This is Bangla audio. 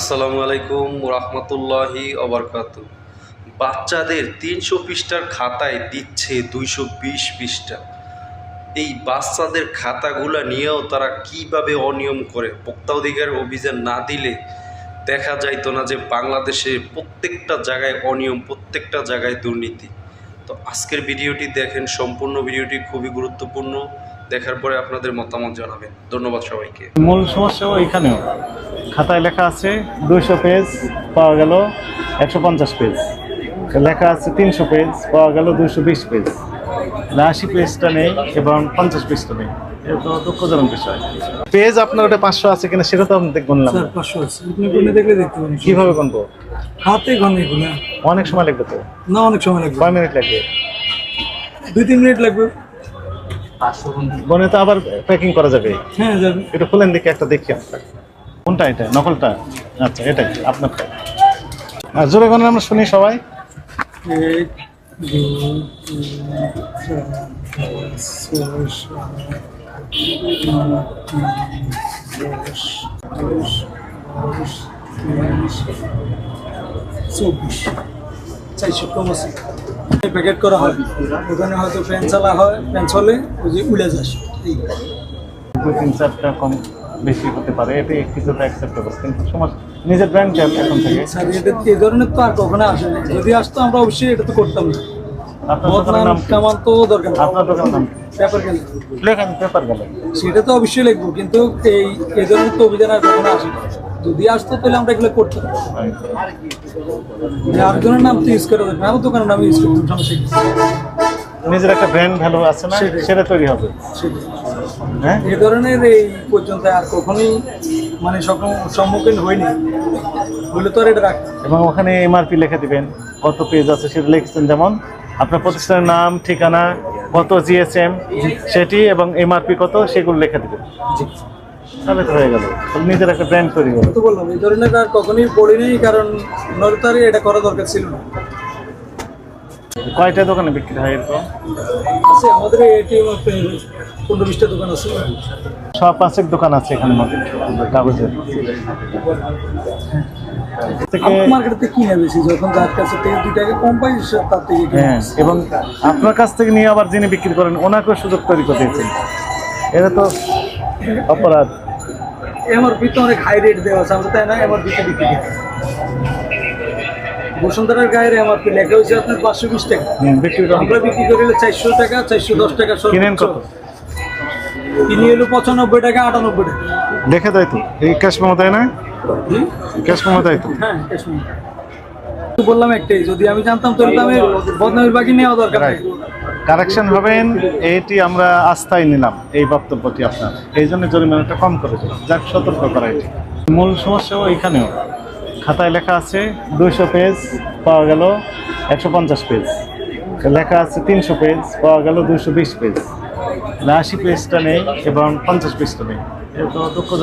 আসসালামু আলাইকুম রহমতুল্লাহি অবরকাত বাচ্চাদের তিনশো পৃষ্ঠার খাতায় দিচ্ছে দুইশো বিশ পৃষ্ঠা। এই বাচ্চাদের খাতাগুলো নিয়েও তারা কীভাবে অনিয়ম করে? ভোক্তা অধিকার অভিযান না দিলে দেখা যাইতো না যে বাংলাদেশে প্রত্যেকটা জায়গায় অনিয়ম, প্রত্যেকটা জায়গায় দুর্নীতি। তো আজকের ভিডিওটি দেখেন, সম্পূর্ণ ভিডিওটি খুবই গুরুত্বপূর্ণ। দেখার পরে আপনাদের মতামত জানাবেন। ধন্যবাদ সবাইকে। মূল সমস্যাও এখানেও। খাতায় লেখা আছে দুইশো পেজ পাওয়া গেল একশো পঞ্চাশ পেজ লেখা আছে তিনশো পেজ পাওয়া গেল দুইশো বিশ পেজ আশি পেজটা নেই এবং পঞ্চাশ পেজটা নেই। এটা তো দুঃখজনক বিষয়। পেজ আপনার ওটা পাঁচশো আছে কিনা সেটা তো আপনি গুনলাম স্যার পাঁচশো আছে। আপনি গুনে দেখলে দেখতে পারেন। কীভাবে গুনবো হাতে গনে গুনে অনেক সময় লাগবে তো? না অনেক সময় লাগবে। কয় মিনিট লাগবে? দুই তিন মিনিট লাগবে। গনে তো আবার প্যাকিং করা যাবে। হ্যাঁ যাবে। এটা খুলেন দিকে একটা দেখি আমরা কোনটা এটা? নকলটা? আচ্ছা এটাই আপনারটা আর জোরে গণে আমরা শুনি সবাই। এক দুই চব্বিশ। চারশো কম আছে প্যাকেট করা হয়। ওখানে হয়তো ফ্যান চালা হয় ফ্যান চলে ওই যে উড়ে যাস এই। তিন চারটা কম বেশি হতে পারে। এটি কিছুটা অ্যাকসেপ্টেবল কিন্তু সমস্যা নিজের ব্র্যান্ড এখন থেকে স্যার এটা এই ধরনের তো আর কখনো আসে না যদি আসতো আমরা অবশ্যই এটা তো করতাম না। সেটা তো অবশ্যই লিখব কিন্তু এই এই ধরনের তো অভিযান আর কখনো আসে না যদি আসতো তাহলে আমরা এগুলো করতাম। যে আরেকজনের নাম তো ইউজ করা যাবে আমার দোকানের নাম ইউজ করতাম সমস্যা নিজের একটা ব্র্যান্ড ভ্যালু আছে না? সেটা তৈরি হবে। হ্যাঁ? এই ধরনের এই পর্যন্ত আর কখনোই মানে সম- সম্মুখীন হয়নি বলে তো আর এটা রাখতাম। এবং ওখানে এমআরপি লিখে দিবেন কত পেজ আছে সেটা লিখছেন যেমন আপনার প্রতিষ্ঠানের নাম ঠিকানা কত জিএসএম সেটি এবং এমআরপি কত সেগুলো লিখে দিবেন। তাহলে তো হয়ে গেল। নিজের একটা ব্র্যান্ড তৈরি হবে তো বললাম এই ধরনের আর কখনোই পড়িনি কারণ নয়তো এটা করা দরকার ছিল না। কয়টা দোকানে বিক্রি হয় এরকম? আছে আমাদের এটিএম পনেরো বিশটা দোকান আছে। সব পাঁচেক দোকান আছে এখানে কাগজের মার্কেটে কিনে বেশি যখন যার কাছে থেকে দুই টাকা কম পাই তার থেকে হ্যাঁ এবং আপনার কাছ থেকে নিয়ে আবার যিনি বিক্রি করেন ওনাকেও সুযোগ তৈরি করে এটা তো অপরাধ। এমআরপি তো অনেক হাই রেট দেওয়া আছে আমরা তাই না? এমআরপি তে বিক্রি করি। বসুন্ধরার গায়ের এমআরপি লেখা হয়েছে আপনার পাঁচশো বিশ টাকা? আমরা বিক্রি করি চারশো টাকা চারশো দশ টাকা। কিনেন কত? কিনি হলো পঁচানব্বই টাকা আটানব্বই টাকা। দেখে দেয় তো। এই ক্যাশ মেমো দেয় না? ক্যাশ মেমো দেয় তো? হ্যাঁ কাশ্মীর তো বললাম একটাই যদি আমি জানতাম তাহলে তো আমি বদনামের বাকি নেওয়া দরকার কারেকশন হবেন, এটি আমরা আস্থায় নিলাম, এই বক্তব্যটি আপনার। এই জন্য জরিমানাটা কম করে দিলাম। যাক, সতর্ক করা এটি। মূল সমস্যাও এখানেও। খাতায় লেখা আছে, দুইশো পেজ পাওয়া গেল একশো পঞ্চাশ পেজ লেখা আছে তিনশো পেজ পাওয়া গেল দুইশো বিশ পেজ আশি পেজটা নেই, এবং পঞ্চাশ পেজটা নেই। তো দুঃখ